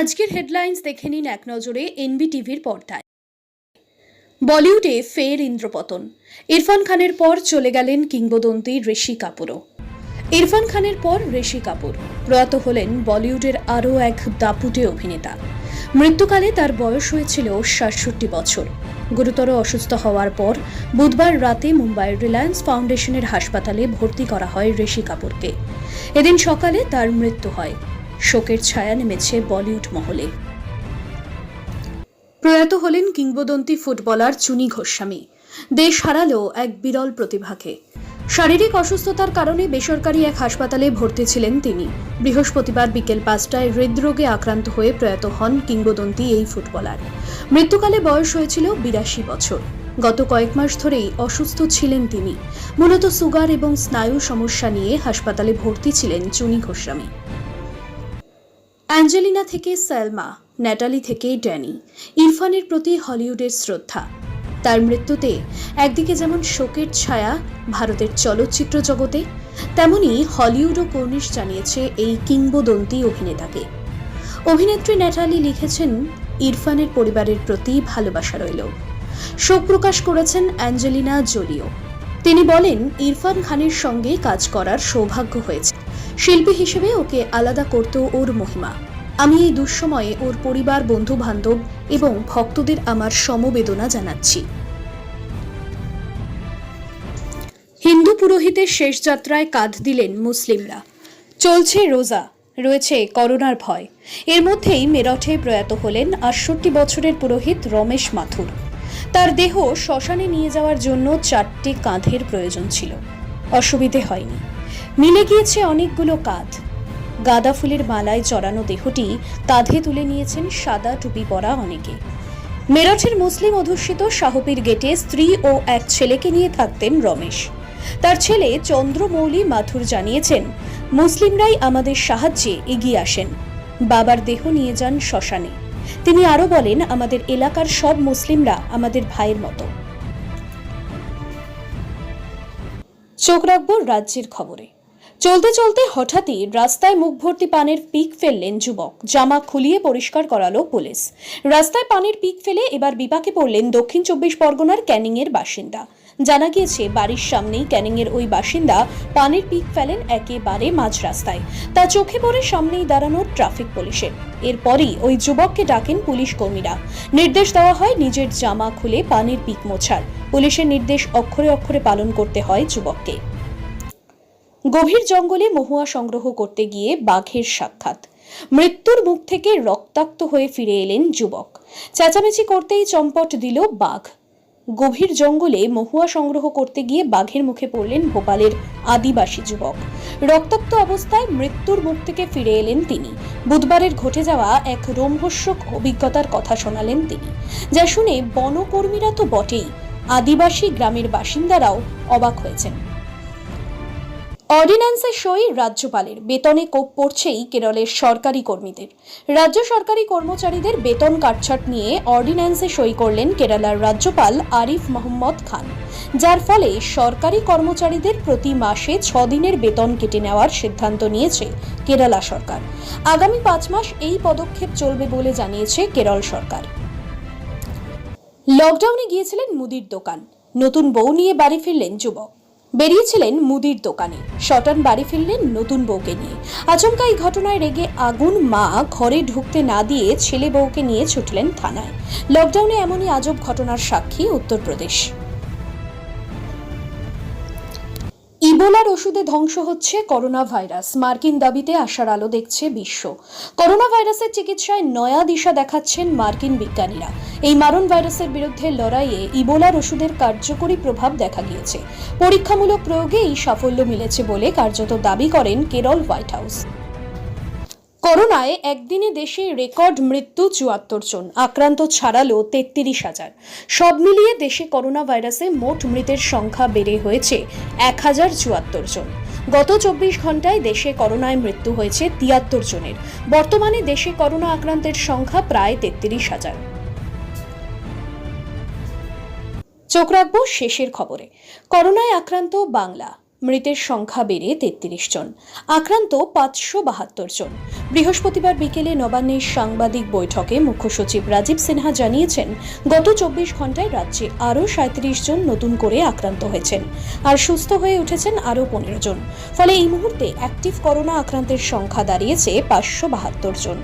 আজকের হেডলাইন্স দেখে নিন এক নজরে এনবিটিভির পর্দায়। বলিউডে ফের ইন্দ্রপতন। ইরফান খানের পর চলে গেলেন কিংবদন্তি ঋষি কাপুরও। ইরফান খানের পর ঋষি কাপুর। প্রয়াত হলেন বলিউডের আরও এক দাপুটে অভিনেতা। মৃত্যুকালে তার বয়স হয়েছিল সাতষট্টি বছর। গুরুতর অসুস্থ হওয়ার পর বুধবার রাতে মুম্বাইয়ের রিলায়েন্স ফাউন্ডেশনের হাসপাতালে ভর্তি করা হয় ঋষি কাপুরকে। এদিন সকালে তার মৃত্যু হয়। শোকের ছায়া নেমেছে বলিউড মহলে। প্রয়াত হলেন কিংবদন্তি ফুটবলার চুনি গোস্বামী দেশ হারালো এক বিরল প্রতিভাকে। শারীরিক অসুস্থতার কারণে বেসরকারি এক হাসপাতালে ভর্তি ছিলেন তিনি। বৃহস্পতিবার বিকেল পাঁচটায় হৃদরোগে আক্রান্ত হয়ে প্রয়াত হন কিংবদন্তি এই ফুটবলার। মৃত্যুকালে বয়স হয়েছিল বিরাশি বছর। গত কয়েক মাস ধরেই অসুস্থ ছিলেন তিনি। মূলত সুগার এবং স্নায়ু সমস্যা নিয়ে হাসপাতালে ভর্তি ছিলেন চুনি গোস্বামী অ্যাঞ্জেলিনা থেকে সেলমা ন্যাটালি থেকে ড্যানি, ইরফানের প্রতি হলিউডের শ্রদ্ধা। তার মৃত্যুতে একদিকে যেমন শোকের ছায়া ভারতের চলচ্চিত্র জগতে, তেমনি হলিউডও কর্নিশ জানিয়েছে এই কিংবদন্তি অভিনেতাকে। অভিনেত্রী ন্যাটালি লিখেছেন, ইরফানের পরিবারের প্রতি ভালোবাসা রইল। শোক প্রকাশ করেছেন অ্যাঞ্জেলিনা জোলিও। তিনি বলেন, ইরফান খানের সঙ্গে কাজ করার সৌভাগ্য হয়েছে। শিল্পী হিসেবে ওকে আলাদা করত ওর মহিমা। আমি এই দুঃসময়ে ওর পরিবার বন্ধু বান্ধব এবং ভক্তদের আমার সমবেদনা জানাচ্ছি। হিন্দু পুরোহিতের শেষ যাত্রায় কাঁধ দিলেন মুসলিমরা। চলছে রোজা, রয়েছে করোনার ভয়। এর মধ্যেই মেরঠে প্রয়াত হলেন আটষট্টি বছরের পুরোহিত রমেশ মাথুর। তার দেহ শ্মশানে নিয়ে যাওয়ার জন্য চারটি কাঁধের প্রয়োজন ছিল। অসুবিধে হয়নি। মিলে গিয়েছে অনেকগুলো কাঁধ। গাঁদা ফুলের মালায় চড়ানো দেহটি কাঁধে তুলে নিয়েছেন সাদা টুপি পরা অনেকে। মেরঠের মুসলিম অধ্যুষিত শাহপীর গেটে স্ত্রী ও এক ছেলেকে নিয়ে থাকতেন রমেশ। তার ছেলে চন্দ্রমৌলি মাথুর জানিয়েছেন, মুসলিমরাই আমাদের সাহায্যে এগিয়ে আসেন। বাবার দেহ নিয়ে যান শ্মশানে। তিনি আরও বলেন, আমাদের এলাকার সব মুসলিমরা আমাদের ভাইয়ের মতো। চোখ রাখব রাজ্যের খবরে। চলতে চলতে হঠাৎই রাস্তায় মুখ ভর্তি পানের পিক ফেললেন যুবক। জামা খুলিয়ে পরিষ্কার করালো পুলিশ। রাস্তায় পানের পিক ফেলে এবার বিপাকে পড়লেন দক্ষিণ চব্বিশ পরগনার ক্যানিংয়ের বাসিন্দা। জানা গিয়েছে, বাড়ির সামনেই ক্যানিংয়ের ওই বাসিন্দা পানের পিক ফেলেন একেবারে মাঝ রাস্তায়। তা চোখে পড়ে সামনেই দাঁড়ানো ট্রাফিক পুলিশের এরপরই ওই যুবককে ডাকেন পুলিশ কর্মীরা। নির্দেশ দেওয়া হয় নিজের জামা খুলে পানির পিক মোছার। পুলিশের নির্দেশ অক্ষরে অক্ষরে পালন করতে হয় যুবককে। গভীর জঙ্গলে মহুয়া সংগ্রহ করতে গিয়ে বাঘের সাক্ষাৎ। মৃত্যুর মুখ থেকে রক্তাক্ত হয়ে ফিরে এলেন যুবক। চেঁচামেচি করতেই চম্পট দিল বাঘ। গভীর জঙ্গলে মহুয়া সংগ্রহ করতে গিয়ে বাঘের মুখে পড়লেন ভোপালের আদিবাসী যুবক। রক্তাক্ত অবস্থায় মৃত্যুর মুখ থেকে ফিরে এলেন তিনি। বুধবারের ঘটে যাওয়া এক রোমহর্ষক অভিজ্ঞতার কথা শোনালেন তিনি, যা শুনে বনকর্মীরা তো বটেই। আদিবাসী গ্রামের বাসিন্দারাও অবাক হয়েছেন। অর্ডিন্যান্সের সই রাজ্যপালের। বেতনে কোপ পড়ছেই কেরলের সরকারি কর্মীদের। রাজ্য সরকারি কর্মচারীদের বেতন কাটছাট নিয়ে অর্ডিন্যান্সে সই করলেন কেরালার রাজ্যপাল আরিফ মোহাম্মদ খান। যার ফলে সরকারি কর্মচারীদের প্রতি মাসে ছ দিনের বেতন কেটে নেওয়ার সিদ্ধান্ত নিয়েছে কেরালা সরকার। আগামী পাঁচ মাস এই পদক্ষেপ চলবে বলে জানিয়েছে কেরল সরকার। লকডাউনে গিয়েছিলেন মুদির দোকান। নতুন বউ নিয়ে বাড়ি ফিরলেন যুবক। বেরিয়েছিলেন মুদির দোকানে। শটান বাড়ি ফিরলেন নতুন বউকে নিয়ে। আচমকা এই ঘটনায় রেগে আগুন মা ঘরে ঢুকতে না দিয়ে ছেলে বউকে নিয়ে ছুটলেন থানায়। লকডাউনে এমনই আজব ঘটনার সাক্ষী উত্তরপ্রদেশ। ইবোলার ওষুধে ধ্বংস হচ্ছে করোনা ভাইরাস মার্কিন দাবিতে আশার আলো দেখছে বিশ্ব। করোনা ভাইরাসের চিকিৎসায় নয়া দিশা দেখাচ্ছেন মার্কিন বিজ্ঞানীরা। এই মারণ ভাইরাসের বিরুদ্ধে লড়াইয়ে ইবোলার ওষুধের কার্যকরী প্রভাব দেখা গিয়েছে। পরীক্ষামূলক প্রয়োগে এই সাফল্য মিলেছে বলে কার্যত দাবি করেন কেরল হোয়াইট হাউস। করোনায় একদিনে দেশে রেকর্ড মৃত্যু চুয়াত্তর জন, আক্রান্ত ছাড়ালো তেত্রিশ হাজার। সব মিলিয়ে দেশে করোনা ভাইরাসে মোট মৃতের সংখ্যা বেড়ে হয়েছে এক হাজার চুয়াত্তর জন। গত চব্বিশ ঘন্টায় দেশে করোনায় মৃত্যু হয়েছে তিয়াত্তর জনের। বর্তমানে দেশে করোনা আক্রান্তের সংখ্যা প্রায় তেত্রিশ হাজার। চোখ রাখব শেষের খবরে। করোনায় আক্রান্ত বাংলা। মৃতের সংখ্যা বেড়ে তেত্রিশ জন। আক্রান্ত পাঁচশো বাহাত্তর জন। বৃহস্পতিবার বিকেলে নবান্নের সাংবাদিক বৈঠকে মুখ্য সচিব রাজীব সিনহা জানিয়েছেন, গত চব্বিশ ঘন্টায় রাজ্যে আরও সাঁত্রিশ জন নতুন করে আক্রান্ত হয়েছেন আর সুস্থ হয়ে উঠেছেন আরও পনেরো জন। ফলে এই মুহূর্তে অ্যাক্টিভ করোনা আক্রান্তের সংখ্যা দাঁড়িয়েছে পাঁচশো বাহাত্তর জন।